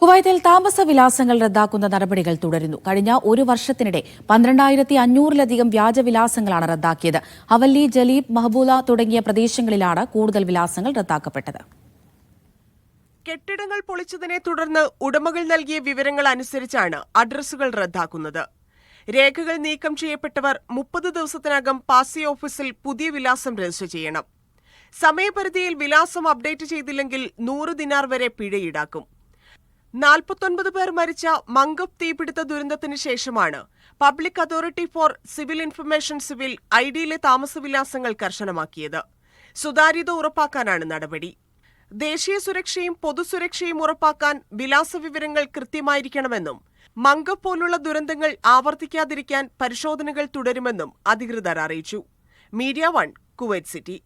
കുവൈത്തിൽ താമസ വിലാസങ്ങൾ റദ്ദാക്കുന്ന നടപടികൾ തുടരുന്നു. കഴിഞ്ഞ ഒരു വർഷത്തിനിടെ പന്ത്രണ്ടായിരത്തി അഞ്ഞൂറിലധികം വ്യാജവിലാസങ്ങളാണ് റദ്ദാക്കിയത്. ഹവല്ലി ജലീബ് മഹബൂല തുടങ്ങിയ പ്രദേശങ്ങളിലാണ് കൂടുതൽ വിലാസങ്ങൾ റദ്ദാക്കപ്പെട്ടത്. കെട്ടിടങ്ങൾ പൊളിച്ചതിനെ തുടർന്ന് ഉടമകൾ നൽകിയ വിവരങ്ങൾ അനുസരിച്ചാണ് അഡ്രസ്സുകൾ റദ്ദാക്കുന്നത്. രേഖകൾ നീക്കം ചെയ്യപ്പെട്ടവർ മുപ്പത് ദിവസത്തിനകം പാസി ഓഫീസിൽ പുതിയ വിലാസം രജിസ്റ്റർ ചെയ്യണം. സമയപരിധിയിൽ വിലാസം അപ്ഡേറ്റ് ചെയ്തില്ലെങ്കിൽ നൂറ് ദിനാർ വരെ പിഴ ഈടാക്കും. നാൽപ്പത്തൊൻപത് പേർ മരിച്ച മങ്കബ് തീപിടുത്ത ദുരന്തത്തിന് ശേഷമാണ് public authority for civil information civil I ഡിയിലെ താമസവിലാസങ്ങൾ കർശനമാക്കിയത്. സുതാര്യത ഉറപ്പാക്കാനാണ് നടപടി. ദേശീയ സുരക്ഷയും പൊതുസുരക്ഷയും ഉറപ്പാക്കാൻ വിലാസ വിവരങ്ങൾ കൃത്യമായിരിക്കണമെന്നും മങ്കബ് പോലുള്ള ദുരന്തങ്ങൾ ആവർത്തിക്കാതിരിക്കാൻ പരിശോധനകൾ തുടരുമെന്നും അധികൃതർ അറിയിച്ചു. Media one Kuwait city.